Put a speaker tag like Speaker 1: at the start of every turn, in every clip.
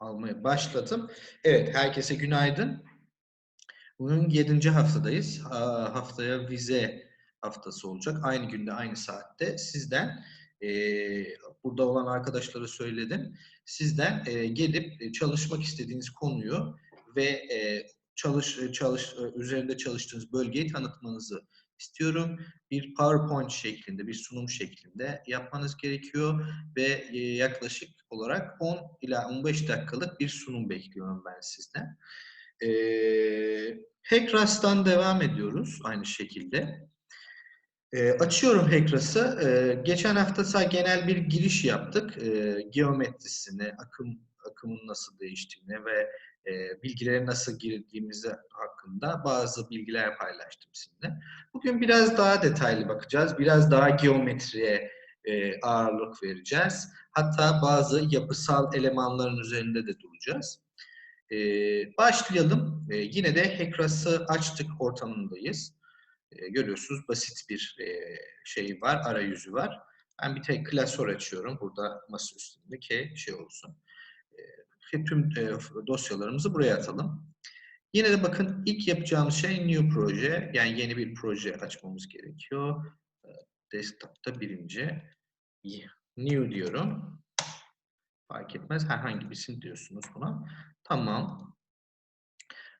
Speaker 1: almaya başladım. Evet, herkese günaydın. Bugün 7. haftadayız. Ha- Haftaya vize haftası olacak. Aynı günde, aynı saatte. Sizden, eee, burada olan arkadaşlara söyledim. Sizden eee, gelip e, çalışmak istediğiniz konuyu ve çalış çalış e, üzerinde çalıştığınız bölgeyi tanıtmanızı istiyorum. Bir PowerPoint şeklinde, bir sunum şeklinde yapmanız gerekiyor ve e, yaklaşık olarak 10 ila 15 dakikalık bir sunum bekliyorum ben sizden. Ee, Hackras'tan devam ediyoruz aynı şekilde. Ee, açıyorum Hackras'ı. Ee, geçen hafta sadece genel bir giriş yaptık. Ee, geometrisini, akım akımın nasıl değiştiğini ve e, bilgilere nasıl girdiğimizi hakkında bazı bilgiler paylaştım sizinle. Bugün biraz daha detaylı bakacağız. Biraz daha geometriye e, ağırlık vereceğiz. Hatta bazı yapısal elemanların üzerinde de duracağız. E, başlayalım. E, yine de Hackras'ı açtık ortamındayız. E, görüyorsunuz basit bir e, şey var, arayüzü var. Ben bir tek klasör açıyorum. Burada masa üstünde ki şey olsun. Tüm e, dosyalarımızı buraya atalım. Yine de bakın ilk yapacağımız şey new proje. Yani yeni bir proje açmamız gerekiyor. E, Desktop'ta birinci. New diyorum. Fark etmez. Herhangi birisini diyorsunuz buna. Tamam.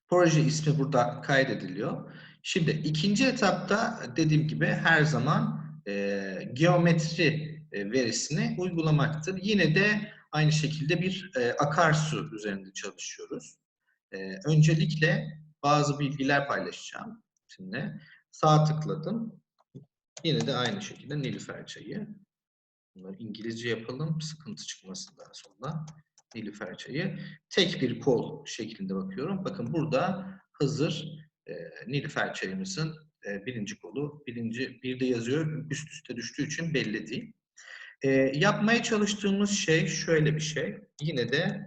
Speaker 1: Proje ismi burada kaydediliyor. Şimdi ikinci etapta dediğim gibi her zaman e, geometri e, verisini uygulamaktır. Yine de aynı şekilde bir e, akarsu üzerinde çalışıyoruz. E, öncelikle bazı bilgiler paylaşacağım. Şimdi sağ tıkladım. Yine de aynı şekilde Nilüfer çayı. Bunları İngilizce yapalım. Sıkıntı çıkmasından sonra. Nilüfer çayı. Tek bir kol şeklinde bakıyorum. Bakın burada hazır e, Nilüfer çayımızın e, birinci kolu. Birinci bir de yazıyor. Üst üste düştüğü için belli değil. E, yapmaya çalıştığımız şey şöyle bir şey. Yine de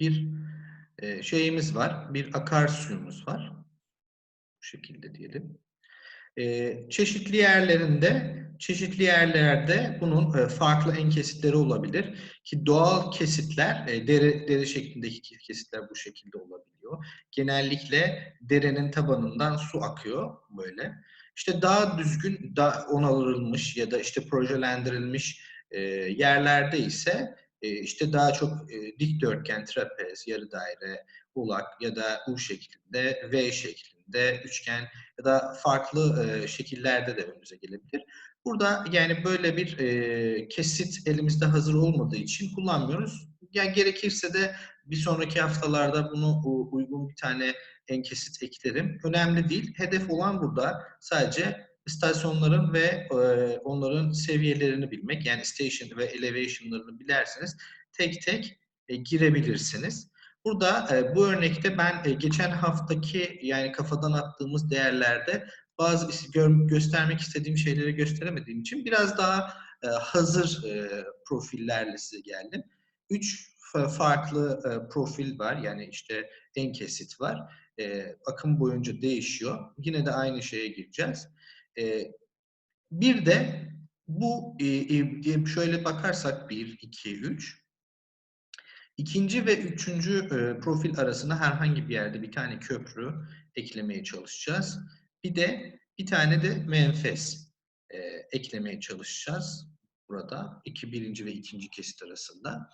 Speaker 1: bir e, şeyimiz var. Bir akarsuyumuz var. Bu şekilde diyelim. E, çeşitli yerlerinde, çeşitli yerlerde bunun e, farklı en kesitleri olabilir. Ki doğal kesitler, e, dere, dere şeklindeki kesitler bu şekilde olabiliyor. Genellikle derenin tabanından su akıyor böyle. İşte daha düzgün, daha onarılmış ya da işte projelendirilmiş e, yerlerde ise e, işte daha çok e, dikdörtgen, trapez, yarı daire, ulak ya da U şeklinde, V şeklinde, üçgen ya da farklı şekillerde de önümüze gelebilir. Burada yani böyle bir kesit elimizde hazır olmadığı için kullanmıyoruz. Yani gerekirse de bir sonraki haftalarda bunu uygun bir tane en kesit eklerim. Önemli değil. Hedef olan burada sadece istasyonların ve e, onların seviyelerini bilmek. Yani station ve elevation'larını bilerseniz tek tek e, girebilirsiniz. Burada e, bu örnekte ben e, geçen haftaki yani kafadan attığımız değerlerde bazı gö göstermek istediğim şeyleri gösteremediğim için biraz daha e, hazır e, profillerle size geldim. Üç farklı e, profil var. Yani işte en kesit var. E, akım boyunca değişiyor. Yine de aynı şeye gireceğiz. E, bir de bu şöyle bakarsak 1, 2, 3 İkinci ve üçüncü profil arasında herhangi bir yerde bir tane köprü eklemeye çalışacağız. Bir de bir tane de menfez eklemeye çalışacağız burada. iki birinci ve ikinci kesit arasında.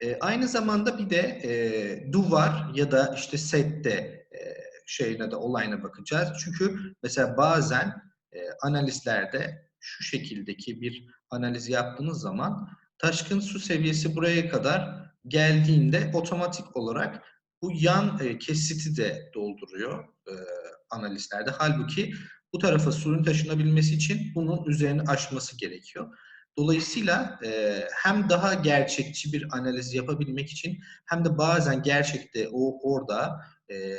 Speaker 1: E, aynı zamanda bir de e, duvar ya da işte sette e, şeyine de olayına bakacağız. Çünkü mesela bazen e, analizlerde şu şekildeki bir analiz yaptığınız zaman taşkın su seviyesi buraya kadar geldiğinde otomatik olarak bu yan e, kesiti de dolduruyor e, analizlerde. Halbuki bu tarafa suyun taşınabilmesi için bunun üzerini aşması gerekiyor. Dolayısıyla e, hem daha gerçekçi bir analiz yapabilmek için hem de bazen gerçekte o orada e,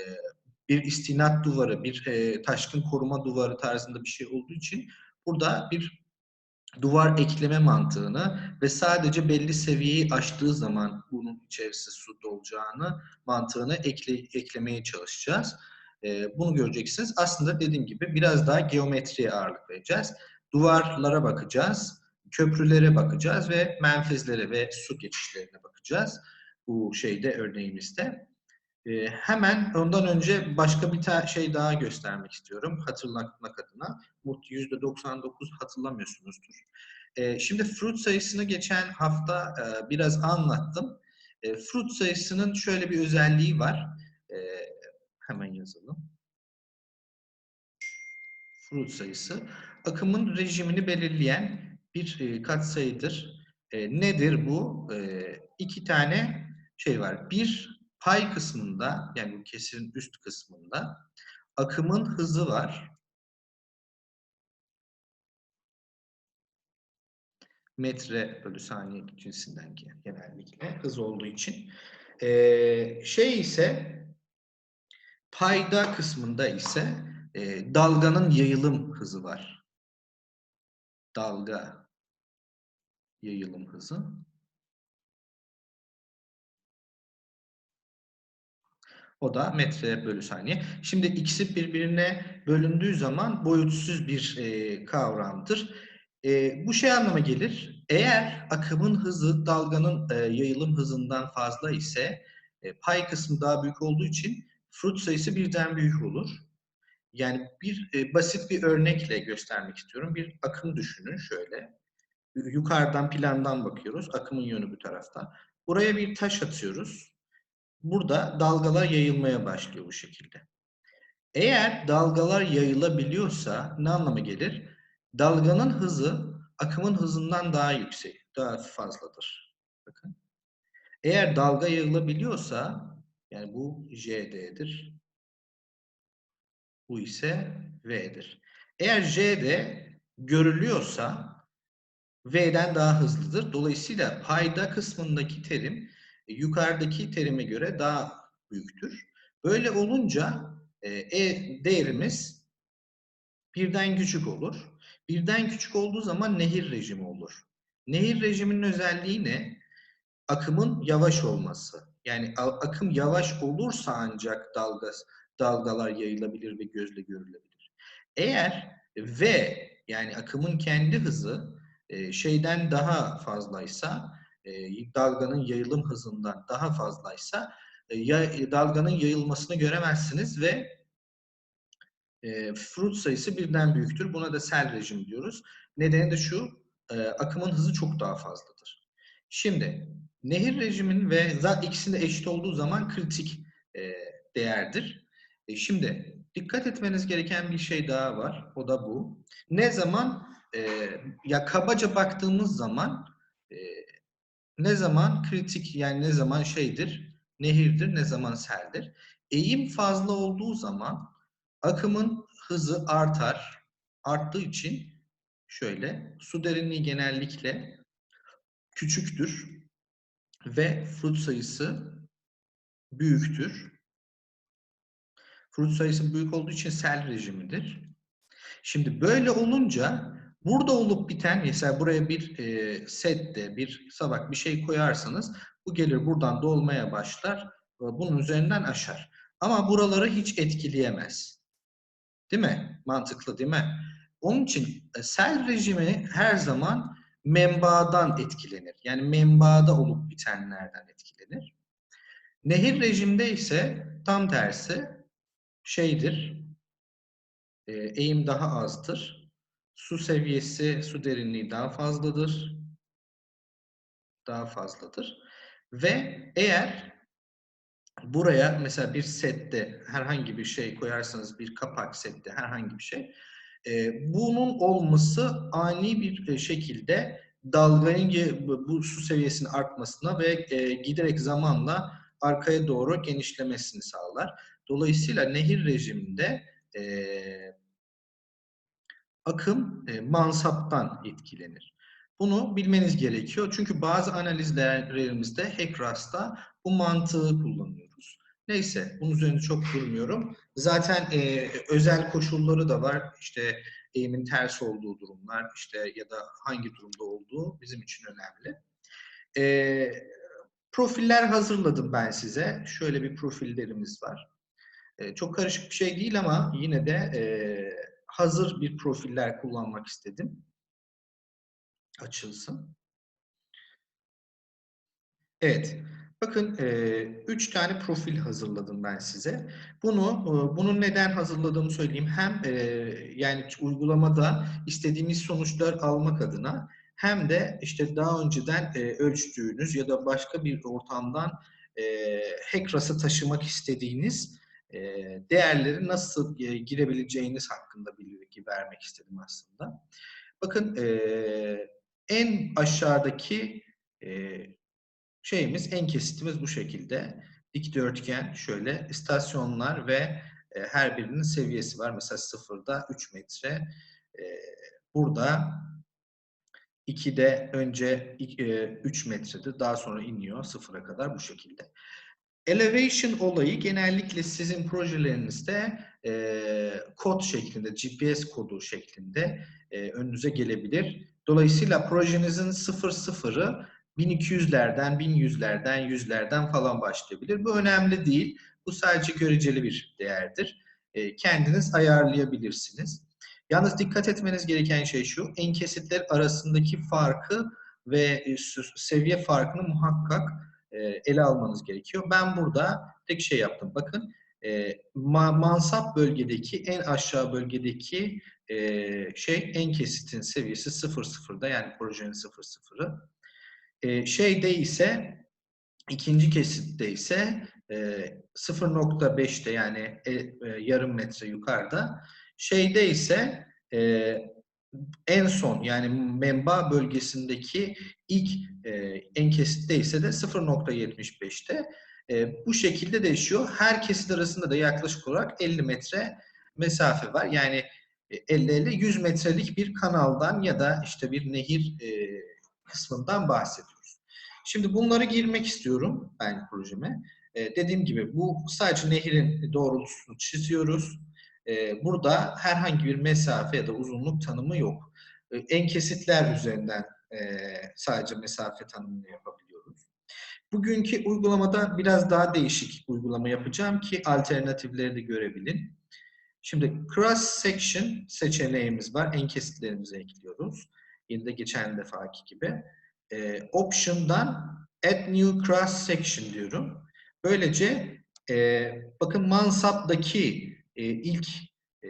Speaker 1: bir istinat duvarı, bir e, taşkın koruma duvarı tarzında bir şey olduğu için burada bir duvar ekleme mantığını ve sadece belli seviyeyi aştığı zaman bunun içerisinde su dolacağını mantığını ekle, eklemeye çalışacağız. E, bunu göreceksiniz. Aslında dediğim gibi biraz daha geometriye ağırlık vereceğiz. Duvarlara bakacağız. Köprülere bakacağız ve menfezlere ve su geçişlerine bakacağız bu şeyde örneğimizde. Ee, hemen ondan önce başka bir ta- şey daha göstermek istiyorum hatırlatmak adına. Bu %99 hatırlamıyorsunuzdur. Ee, şimdi fruit sayısını geçen hafta e, biraz anlattım. E, fruit sayısının şöyle bir özelliği var. E, hemen yazalım. Fruit sayısı akımın rejimini belirleyen bir e, katsayıdır. E, nedir bu? E, iki tane şey var. Bir pay kısmında yani bu kesirin üst kısmında akımın hızı var. Metre bölü saniye cinsinden genellikle hız olduğu için. Ee, şey ise payda kısmında ise e, dalganın yayılım hızı var. Dalga yayılım hızı. O da metre bölü saniye. Şimdi ikisi birbirine bölündüğü zaman boyutsuz bir e, kavramdır. E, bu şey anlama gelir. Eğer akımın hızı dalganın e, yayılım hızından fazla ise e, pay kısmı daha büyük olduğu için fruit sayısı birden büyük olur. Yani bir e, basit bir örnekle göstermek istiyorum. Bir akım düşünün şöyle. Yukarıdan plandan bakıyoruz. Akımın yönü bu tarafta. Buraya bir taş atıyoruz. Burada dalgalar yayılmaya başlıyor bu şekilde. Eğer dalgalar yayılabiliyorsa ne anlama gelir? Dalganın hızı akımın hızından daha yüksek, daha fazladır. Bakın. Eğer dalga yayılabiliyorsa yani bu JD'dir. Bu ise V'dir. Eğer JD görülüyorsa V'den daha hızlıdır. Dolayısıyla payda kısmındaki terim e, yukarıdaki terime göre daha büyüktür. Böyle olunca e, e değerimiz birden küçük olur. Birden küçük olduğu zaman nehir rejimi olur. Nehir rejiminin özelliği ne? Akımın yavaş olması. Yani akım yavaş olursa ancak dalga, dalgalar yayılabilir ve gözle görülebilir. Eğer V yani akımın kendi hızı şeyden daha fazlaysa e, dalganın yayılım hızından daha fazlaysa e, dalganın yayılmasını göremezsiniz ve e, fruit sayısı birden büyüktür. Buna da sel rejim diyoruz. Nedeni de şu, akımın hızı çok daha fazladır. Şimdi nehir rejimin ve zat ikisinde eşit olduğu zaman kritik değerdir. Şimdi dikkat etmeniz gereken bir şey daha var. O da bu. Ne zaman e, ya kabaca baktığımız zaman e, ne zaman kritik yani ne zaman şeydir, nehirdir, ne zaman seldir. Eğim fazla olduğu zaman akımın hızı artar. Arttığı için şöyle su derinliği genellikle küçüktür ve fruit sayısı büyüktür. Fruit sayısı büyük olduğu için sel rejimidir. Şimdi böyle olunca Burada olup biten mesela buraya bir e, sette, bir sabak bir şey koyarsanız bu gelir buradan dolmaya başlar bunun üzerinden aşar. Ama buraları hiç etkileyemez. Değil mi? Mantıklı değil mi? Onun için e, sel rejimi her zaman menbaadan etkilenir. Yani menbaada olup bitenlerden etkilenir. Nehir rejimde ise tam tersi şeydir, e, eğim daha azdır Su seviyesi, su derinliği daha fazladır. Daha fazladır. Ve eğer buraya mesela bir sette herhangi bir şey koyarsanız bir kapak sette herhangi bir şey e, bunun olması ani bir e, şekilde dalgayın bu su seviyesinin artmasına ve e, giderek zamanla arkaya doğru genişlemesini sağlar. Dolayısıyla nehir rejiminde e, akım e, mansaptan etkilenir. Bunu bilmeniz gerekiyor. Çünkü bazı analizlerimizde HECRAS'ta bu mantığı kullanıyoruz. Neyse, bunun üzerinde çok durmuyorum. Zaten e, özel koşulları da var. İşte eğimin ters olduğu durumlar, işte ya da hangi durumda olduğu bizim için önemli. E, profiller hazırladım ben size. Şöyle bir profillerimiz var. E, çok karışık bir şey değil ama yine de e, hazır bir profiller kullanmak istedim. açılsın. Evet. Bakın e, üç tane profil hazırladım ben size. Bunu e, bunun neden hazırladığımı söyleyeyim. Hem e, yani uygulamada istediğimiz sonuçlar almak adına hem de işte daha önceden e, ölçtüğünüz ya da başka bir ortamdan e, Hackras'a taşımak istediğiniz değerleri nasıl girebileceğiniz hakkında bilgi vermek istedim aslında. Bakın en aşağıdaki şeyimiz, en kesitimiz bu şekilde. Dikdörtgen şöyle istasyonlar ve her birinin seviyesi var. Mesela sıfırda 3 metre. E, burada 2'de önce e, 3 metredir. Daha sonra iniyor sıfıra kadar bu şekilde. Elevation olayı genellikle sizin projelerinizde e, kod şeklinde, GPS kodu şeklinde e, önünüze gelebilir. Dolayısıyla projenizin sıfır sıfırı 1200'lerden, 1100'lerden, yüzlerden falan başlayabilir. Bu önemli değil. Bu sadece göreceli bir değerdir. E, kendiniz ayarlayabilirsiniz. Yalnız dikkat etmeniz gereken şey şu, en kesitler arasındaki farkı ve e, seviye farkını muhakkak e, ele almanız gerekiyor. Ben burada tek şey yaptım. Bakın e, mansap bölgedeki en aşağı bölgedeki e, şey en kesitin seviyesi 0.0'da yani projenin 0.0'ı. E, şeyde ise ikinci kesitte ise e, 0.5'te yani e, e, yarım metre yukarıda. Şeyde ise e, en son yani menba bölgesindeki ilk e, en kesitte ise de 0.75'te. E, bu şekilde değişiyor. Her kesit arasında da yaklaşık olarak 50 metre mesafe var. Yani 50-50 100 metrelik bir kanaldan ya da işte bir nehir e, kısmından bahsediyoruz. Şimdi bunları girmek istiyorum ben projeme. E, dediğim gibi bu sadece nehirin doğrultusunu çiziyoruz. E, burada herhangi bir mesafe ya da uzunluk tanımı yok. E, en kesitler üzerinden e, sadece mesafe tanımını yapabiliyoruz. Bugünkü uygulamada biraz daha değişik uygulama yapacağım ki alternatifleri de görebilin. Şimdi cross section seçeneğimiz var. En kesitlerimizi ekliyoruz. Yine de geçen defaki gibi. E, option'dan add new cross section diyorum. Böylece e, bakın mansaptaki e, ilk e,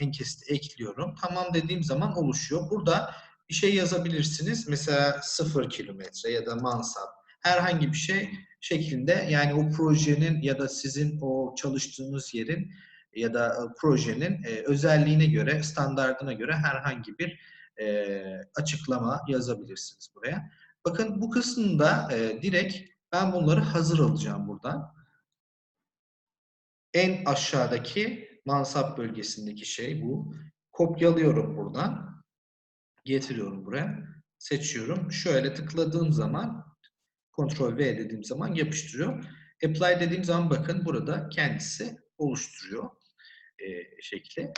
Speaker 1: en ekliyorum. Tamam dediğim zaman oluşuyor. Burada bir şey yazabilirsiniz. Mesela 0 kilometre ya da mansap herhangi bir şey şeklinde yani o projenin ya da sizin o çalıştığınız yerin ya da e, projenin e, özelliğine göre, standartına göre herhangi bir e, açıklama yazabilirsiniz buraya. Bakın bu kısımda e, direkt ben bunları hazır alacağım buradan. En aşağıdaki mansap bölgesindeki şey bu. Kopyalıyorum buradan. Getiriyorum buraya. Seçiyorum. Şöyle tıkladığım zaman Ctrl V dediğim zaman yapıştırıyor. Apply dediğim zaman bakın burada kendisi oluşturuyor e, şekli.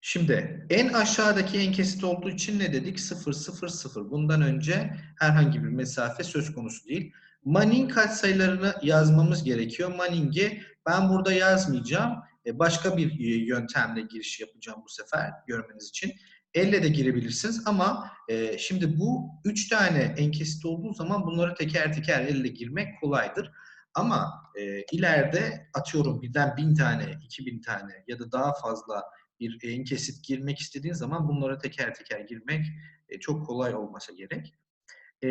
Speaker 1: Şimdi en aşağıdaki en kesit olduğu için ne dedik? 0, 0, 0. Bundan önce herhangi bir mesafe söz konusu değil. Manning katsayılarını yazmamız gerekiyor. Manning'i ben burada yazmayacağım. E, başka bir e, yöntemle giriş yapacağım bu sefer görmeniz için. Elle de girebilirsiniz ama e, şimdi bu üç tane en kesit olduğu zaman bunları teker teker elle girmek kolaydır. Ama e, ileride atıyorum birden bin tane, iki bin tane ya da daha fazla bir en kesit girmek istediğin zaman bunlara teker teker girmek e, çok kolay olmasa gerek. E,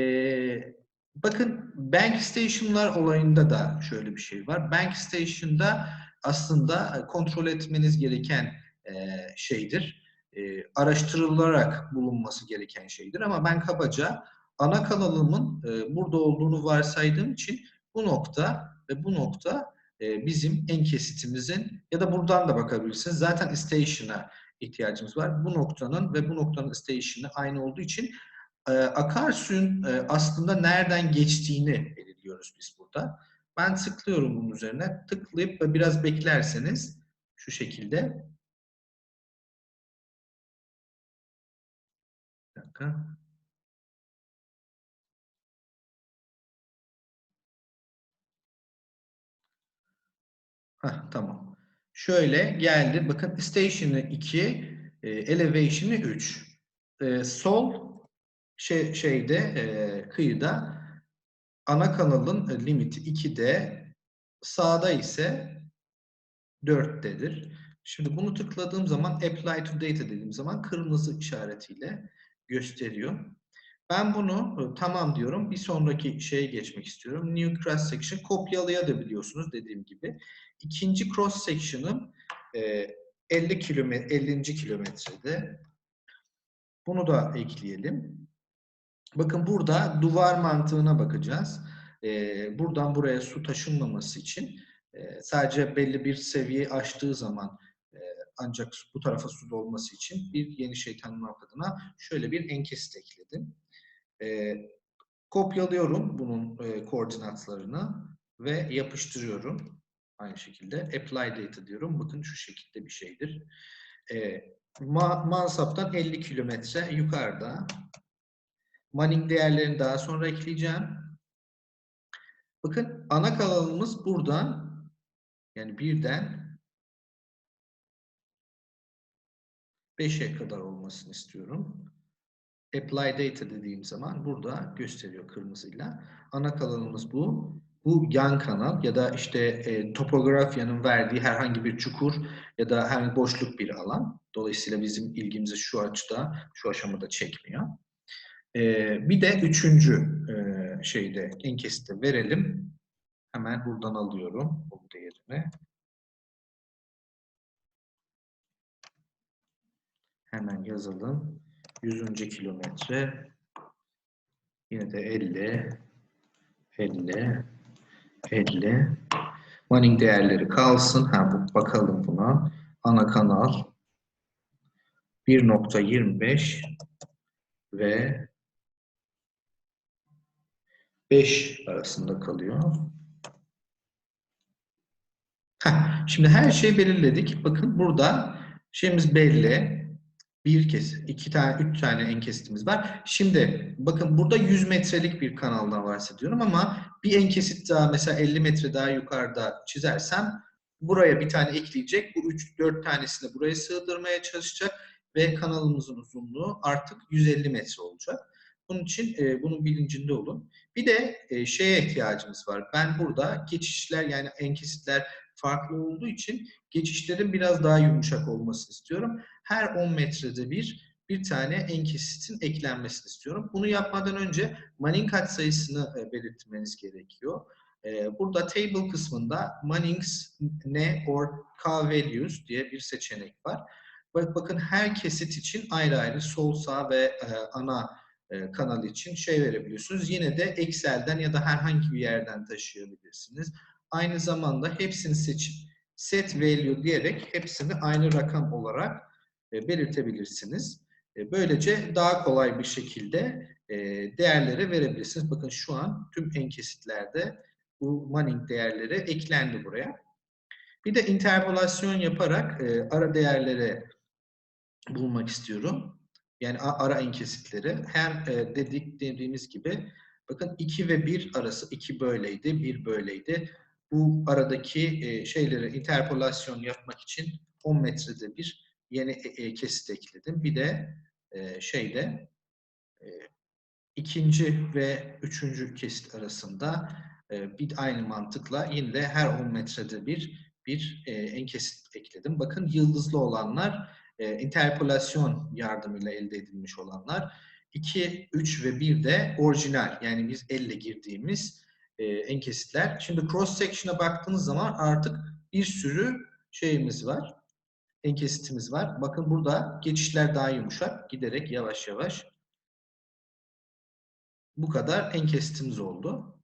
Speaker 1: bakın Bank Station'lar olayında da şöyle bir şey var. Bank Station'da aslında e, kontrol etmeniz gereken e, şeydir. E, araştırılarak bulunması gereken şeydir. Ama ben kabaca ana kanalımın e, burada olduğunu varsaydığım için bu nokta ve bu nokta bizim en kesitimizin ya da buradan da bakabilirsiniz. Zaten station'a ihtiyacımız var. Bu noktanın ve bu noktanın station'ı aynı olduğu için akarsuyun aslında nereden geçtiğini belirliyoruz biz burada. Ben tıklıyorum bunun üzerine. Tıklayıp ve biraz beklerseniz şu şekilde. Bir dakika. Heh, tamam. Şöyle geldi. Bakın station'ı 2, e, elevation'ı 3. E, sol şey, şeyde e, kıyıda ana kanalın e, limiti 2'de sağda ise 4'tedir. Şimdi bunu tıkladığım zaman apply to data dediğim zaman kırmızı işaretiyle gösteriyor. Ben bunu e, tamam diyorum. Bir sonraki şeye geçmek istiyorum. New cross section kopyalayabiliyorsunuz dediğim gibi. İkinci cross section'ım e, 50 kilometre 50. kilometrede. Bunu da ekleyelim. Bakın burada duvar mantığına bakacağız. E, buradan buraya su taşınmaması için e, sadece belli bir seviye aştığı zaman e, ancak bu tarafa su dolması için bir yeni şey tanımlamak şöyle bir enkesit ekledim. E, kopyalıyorum bunun e, koordinatlarını ve yapıştırıyorum. Aynı şekilde apply data diyorum. Bakın şu şekilde bir şeydir. E, Ma Mansap'tan 50 kilometre yukarıda. Manning değerlerini daha sonra ekleyeceğim. Bakın ana kanalımız buradan yani birden 5'e kadar olmasını istiyorum. Apply data dediğim zaman burada gösteriyor kırmızıyla. Ana kanalımız bu. Bu yan kanal ya da işte e, topografyanın verdiği herhangi bir çukur ya da herhangi boşluk bir alan. Dolayısıyla bizim ilgimizi şu açıda, şu aşamada çekmiyor. E, bir de üçüncü e, şeyde enkesite verelim. Hemen buradan alıyorum bu değerini. Hemen yazalım. 100. kilometre. Yine de 50, 50, 50. Manning değerleri kalsın. Ha, bakalım buna. Ana kanal 1.25 ve 5 arasında kalıyor. Heh, şimdi her şeyi belirledik. Bakın burada şeyimiz belli. Bir kesit, iki tane, üç tane enkesitimiz var. Şimdi bakın burada 100 metrelik bir kanaldan bahsediyorum ama bir enkesit daha mesela 50 metre daha yukarıda çizersem buraya bir tane ekleyecek. Bu 3-4 tanesini buraya sığdırmaya çalışacak ve kanalımızın uzunluğu artık 150 metre olacak. Bunun için e, bunun bilincinde olun. Bir de e, şeye ihtiyacımız var. Ben burada geçişler yani enkesitler farklı olduğu için geçişlerin biraz daha yumuşak olmasını istiyorum. Her 10 metrede bir bir tane enkesitin eklenmesini istiyorum. Bunu yapmadan önce Manning katsayısını e, belirtmeniz gerekiyor. E, burada table kısmında Manning's ne or K values diye bir seçenek var. Bak, bakın her kesit için ayrı ayrı sol sağ ve e, ana kanal için şey verebiliyorsunuz. Yine de Excel'den ya da herhangi bir yerden taşıyabilirsiniz. Aynı zamanda hepsini seçip set value diyerek hepsini aynı rakam olarak e, belirtebilirsiniz. E, böylece daha kolay bir şekilde e, değerleri verebilirsiniz. Bakın şu an tüm enkesitlerde bu Manning değerleri eklendi buraya. Bir de interpolasyon yaparak ara değerleri bulmak istiyorum. Yani ara enkesitleri. Hem dedik dediğimiz gibi bakın 2 ve 1 arası 2 böyleydi, 1 böyleydi bu aradaki e, şeyleri interpolasyon yapmak için 10 metrede bir yeni e, e, kesit ekledim. Bir de e, şeyde e, ikinci ve üçüncü kesit arasında e, bir aynı mantıkla yine de her 10 metrede bir bir e, en kesit ekledim. Bakın yıldızlı olanlar e, interpolasyon yardımıyla elde edilmiş olanlar. 2, 3 ve 1 de orijinal yani biz elle girdiğimiz e, enkesitler. Şimdi cross section'a baktığınız zaman artık bir sürü şeyimiz var. Enkesitimiz var. Bakın burada geçişler daha yumuşak. Giderek yavaş yavaş bu kadar enkesitimiz oldu.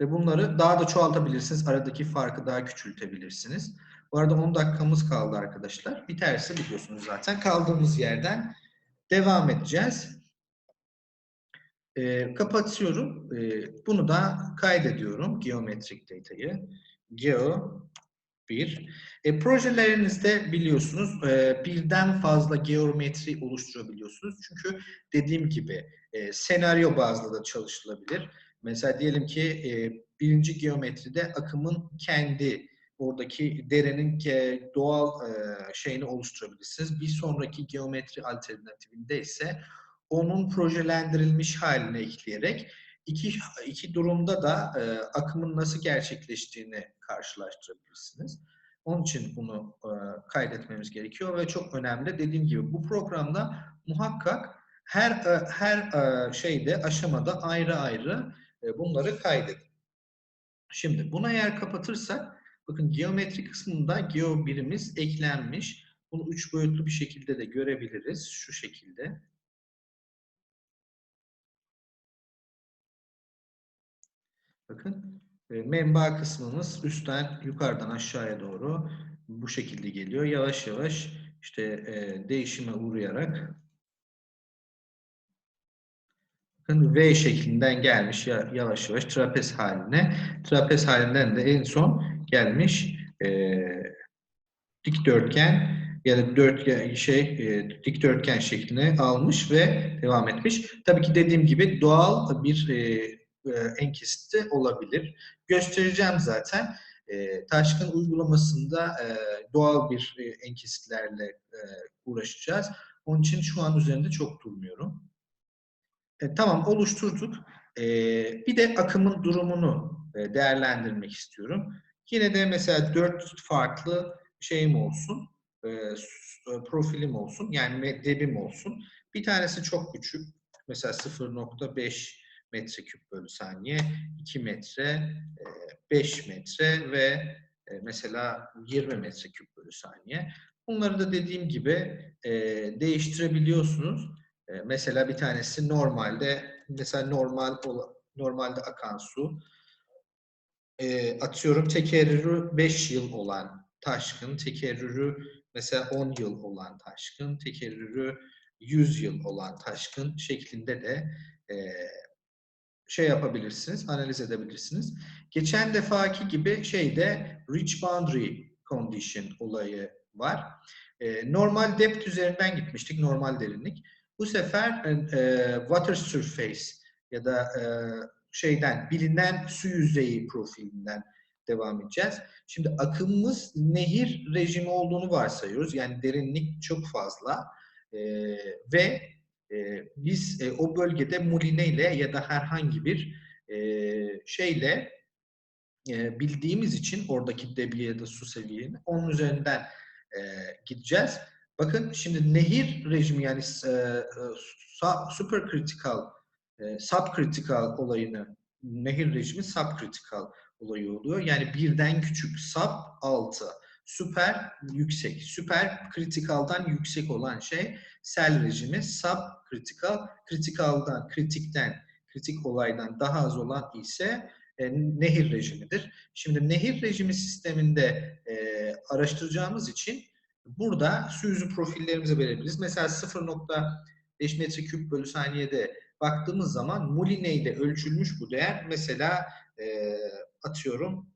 Speaker 1: Ve bunları daha da çoğaltabilirsiniz. Aradaki farkı daha küçültebilirsiniz. Bu arada 10 dakikamız kaldı arkadaşlar. Biterse biliyorsunuz zaten. Kaldığımız yerden devam edeceğiz. E, kapatıyorum. E, bunu da kaydediyorum. Geometrik datayı. Geo 1. E, projelerinizde biliyorsunuz e, birden fazla geometri oluşturabiliyorsunuz. Çünkü dediğim gibi e, senaryo bazlı da çalışılabilir. Mesela diyelim ki e, birinci geometride akımın kendi oradaki derenin doğal e, şeyini oluşturabilirsiniz. Bir sonraki geometri alternatifinde ise onun projelendirilmiş haline ekleyerek iki, iki durumda da e, akımın nasıl gerçekleştiğini karşılaştırabilirsiniz. Onun için bunu e, kaydetmemiz gerekiyor ve çok önemli. Dediğim gibi bu programda muhakkak her her şeyde aşamada ayrı ayrı bunları kaydedin. Şimdi buna eğer kapatırsak bakın geometri kısmında geo birimiz eklenmiş. Bunu üç boyutlu bir şekilde de görebiliriz. Şu şekilde. Bakın e, menba kısmımız üstten yukarıdan aşağıya doğru bu şekilde geliyor. Yavaş yavaş işte e, değişime uğrayarak bakın V şeklinden gelmiş ya, yavaş yavaş trapez haline. Trapez halinden de en son gelmiş e, dikdörtgen ya da dörtgen şey e, dikdörtgen şeklini almış ve devam etmiş. Tabii ki dediğim gibi doğal bir e, e, enkesti olabilir. Göstereceğim zaten. E, Taşkın uygulamasında e, doğal bir e, enkesitlerle e, uğraşacağız. Onun için şu an üzerinde çok durmuyorum. E, tamam oluşturduk. E, bir de akımın durumunu e, değerlendirmek istiyorum. Yine de mesela dört farklı şeyim olsun. E, profilim olsun. Yani debim olsun. Bir tanesi çok küçük. Mesela 0.5 metreküp bölü saniye, 2 metre, 5 metre ve mesela 20 metreküp bölü saniye. Bunları da dediğim gibi değiştirebiliyorsunuz. Mesela bir tanesi normalde, mesela normal normalde akan su, atıyorum tekerrürü 5 yıl olan taşkın, tekerrürü mesela 10 yıl olan taşkın, tekerrürü 100 yıl olan taşkın şeklinde de şey yapabilirsiniz, analiz edebilirsiniz. Geçen defaki gibi şeyde Rich Boundary Condition olayı var. E, normal depth üzerinden gitmiştik, normal derinlik. Bu sefer e, water surface ya da e, şeyden bilinen su yüzeyi profilinden devam edeceğiz. Şimdi akımımız nehir rejimi olduğunu varsayıyoruz. Yani derinlik çok fazla e, ve e, biz e, o bölgede muline ile ya da herhangi bir e, şeyle e, bildiğimiz için oradaki debi ya da su seviyeni onun üzerinden e, gideceğiz. Bakın şimdi nehir rejimi yani e, e, supercritical, e, subcritical olayını nehir rejimi subcritical olayı oluyor. Yani birden küçük sub altı süper yüksek. Süper kritikaldan yüksek olan şey sel rejimi. Sub kritikal, kritikaldan, kritikten, kritik olaydan daha az olan ise e, nehir rejimidir. Şimdi nehir rejimi sisteminde e, araştıracağımız için burada su yüzü profillerimizi verebiliriz. Mesela 0.5 metreküp bölü saniyede baktığımız zaman Muline ile ölçülmüş bu değer. Mesela e, atıyorum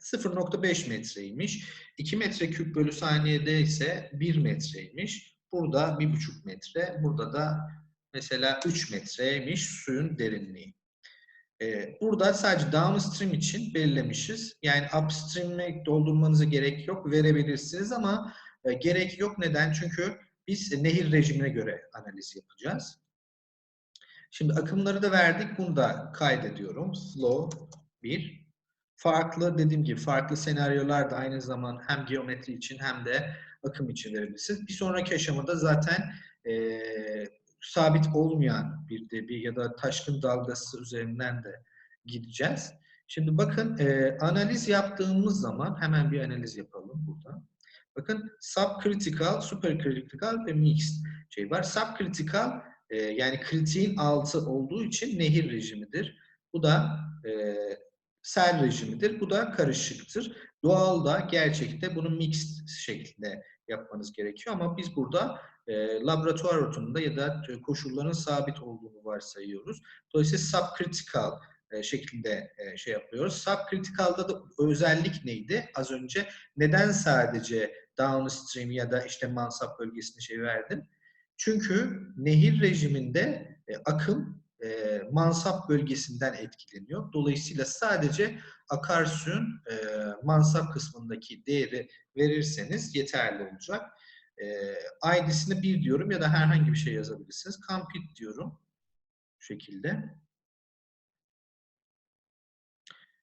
Speaker 1: 0.5 metreymiş. 2 metre küp bölü saniyede ise 1 metreymiş. Burada 1.5 metre. Burada da mesela 3 metreymiş suyun derinliği. Ee, burada sadece downstream için belirlemişiz. Yani upstream'e doldurmanıza gerek yok. Verebilirsiniz ama e, gerek yok. Neden? Çünkü biz nehir rejimine göre analiz yapacağız. Şimdi akımları da verdik. Bunu da kaydediyorum. Flow 1 farklı dediğim gibi farklı senaryolar da aynı zaman hem geometri için hem de akım için verebilirsiniz. Bir sonraki aşamada zaten e, sabit olmayan bir debi ya da taşkın dalgası üzerinden de gideceğiz. Şimdi bakın e, analiz yaptığımız zaman hemen bir analiz yapalım burada. Bakın subcritical, supercritical ve mixed şey var. Subcritical e, yani kritiğin altı olduğu için nehir rejimidir. Bu da e, sel rejimidir. Bu da karışıktır. Doğalda gerçekte bunu mixed şeklinde yapmanız gerekiyor ama biz burada e, laboratuvar ortamında ya da koşulların sabit olduğunu varsayıyoruz. Dolayısıyla subcritical e, şeklinde e, şey yapıyoruz. Subcritical'da da özellik neydi? Az önce neden sadece downstream ya da işte mansap bölgesine şey verdim? Çünkü nehir rejiminde e, akım e, mansap bölgesinden etkileniyor. Dolayısıyla sadece akarsuyun e, mansap kısmındaki değeri verirseniz yeterli olacak. e, ID'sini 1 diyorum ya da herhangi bir şey yazabilirsiniz. Compute diyorum. Bu şekilde.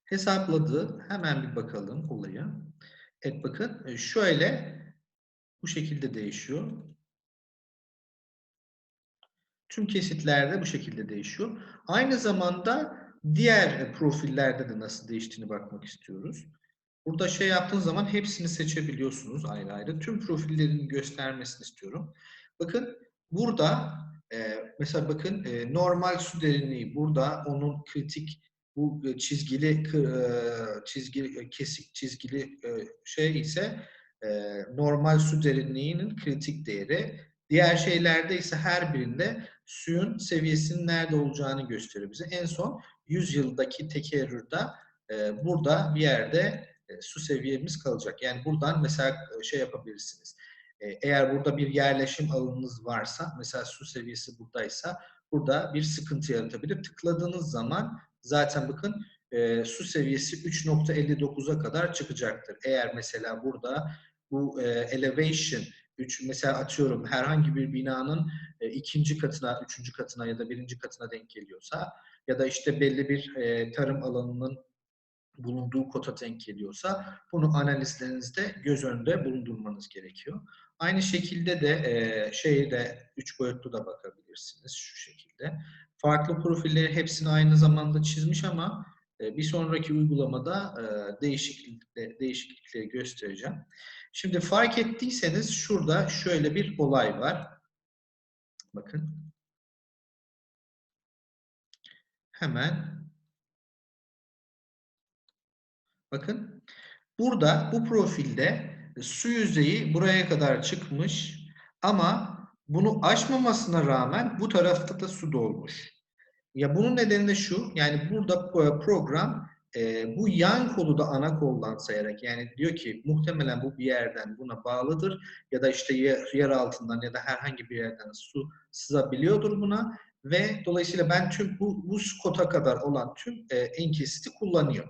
Speaker 1: Hesapladı. Hemen bir bakalım olaya. Evet bakın e, şöyle bu şekilde değişiyor. Tüm kesitlerde bu şekilde değişiyor. Aynı zamanda diğer profillerde de nasıl değiştiğini bakmak istiyoruz. Burada şey yaptığınız zaman hepsini seçebiliyorsunuz ayrı ayrı. Tüm profillerini göstermesini istiyorum. Bakın burada e, mesela bakın e, normal su derinliği burada onun kritik bu çizgili e, çizgi e, kesik çizgili e, şey ise e, normal su derinliğinin kritik değeri. Diğer şeylerde ise her birinde suyun seviyesinin nerede olacağını gösteriyor bize. En son 100 yıldaki tekerrürde burada bir yerde e, su seviyemiz kalacak. Yani buradan mesela e, şey yapabilirsiniz. E, eğer burada bir yerleşim alanınız varsa, mesela su seviyesi buradaysa, burada bir sıkıntı yaratabilir. Tıkladığınız zaman zaten bakın e, su seviyesi 3.59'a kadar çıkacaktır. Eğer mesela burada bu e, elevation 3 mesela atıyorum herhangi bir binanın e, ikinci katına, üçüncü katına ya da birinci katına denk geliyorsa ya da işte belli bir e, tarım alanının bulunduğu kota denk geliyorsa bunu analizlerinizde göz önünde bulundurmanız gerekiyor. Aynı şekilde de e, şeyde üç boyutlu da bakabilirsiniz şu şekilde. Farklı profilleri hepsini aynı zamanda çizmiş ama bir sonraki uygulamada e, değişiklikle, değişiklikleri göstereceğim. Şimdi fark ettiyseniz şurada şöyle bir olay var. Bakın. Hemen bakın burada bu profilde su yüzeyi buraya kadar çıkmış ama bunu aşmamasına rağmen bu tarafta da su dolmuş. Ya bunun nedeni de şu, yani burada program e, bu yan kolu da ana koldan sayarak yani diyor ki muhtemelen bu bir yerden buna bağlıdır ya da işte yer, yer altından ya da herhangi bir yerden su sızabiliyordur buna ve dolayısıyla ben tüm bu, bu kota kadar olan tüm e, en kesiti kullanıyor.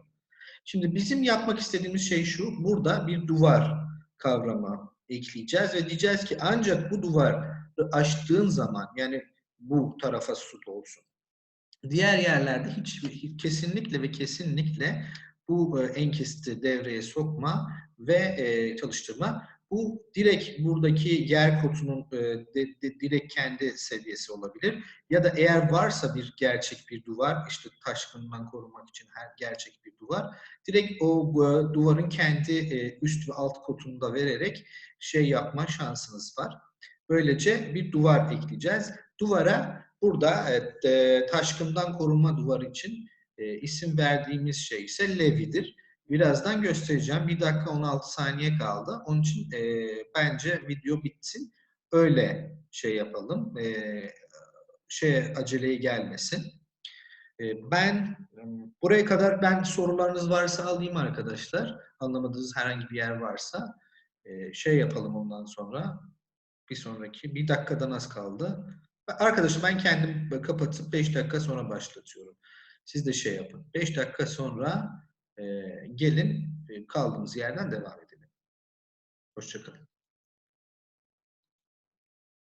Speaker 1: Şimdi bizim yapmak istediğimiz şey şu, burada bir duvar kavramı ekleyeceğiz ve diyeceğiz ki ancak bu duvarı açtığın zaman yani bu tarafa su dolsun Diğer yerlerde hiç, kesinlikle ve kesinlikle bu e, enkesti devreye sokma ve e, çalıştırma. Bu direkt buradaki yer kotunun e, direkt kendi seviyesi olabilir. Ya da eğer varsa bir gerçek bir duvar, işte taşkından korumak için her gerçek bir duvar, direkt o bu, duvarın kendi e, üst ve alt kotunu da vererek şey yapma şansınız var. Böylece bir duvar ekleyeceğiz. Duvara Burada e, taşkından korunma duvarı için e, isim verdiğimiz şey ise Levi'dir. Birazdan göstereceğim. 1 dakika 16 saniye kaldı. Onun için e, bence video bitsin. Öyle şey yapalım. E, şey aceleye gelmesin. E, ben buraya kadar ben sorularınız varsa alayım arkadaşlar. Anlamadığınız herhangi bir yer varsa e, şey yapalım ondan sonra. Bir sonraki. Bir dakikadan az kaldı. Arkadaşım ben kendim kapatıp 5 dakika sonra başlatıyorum. Siz de şey yapın. 5 dakika sonra e, gelin kaldığımız yerden devam edelim. Hoşçakalın.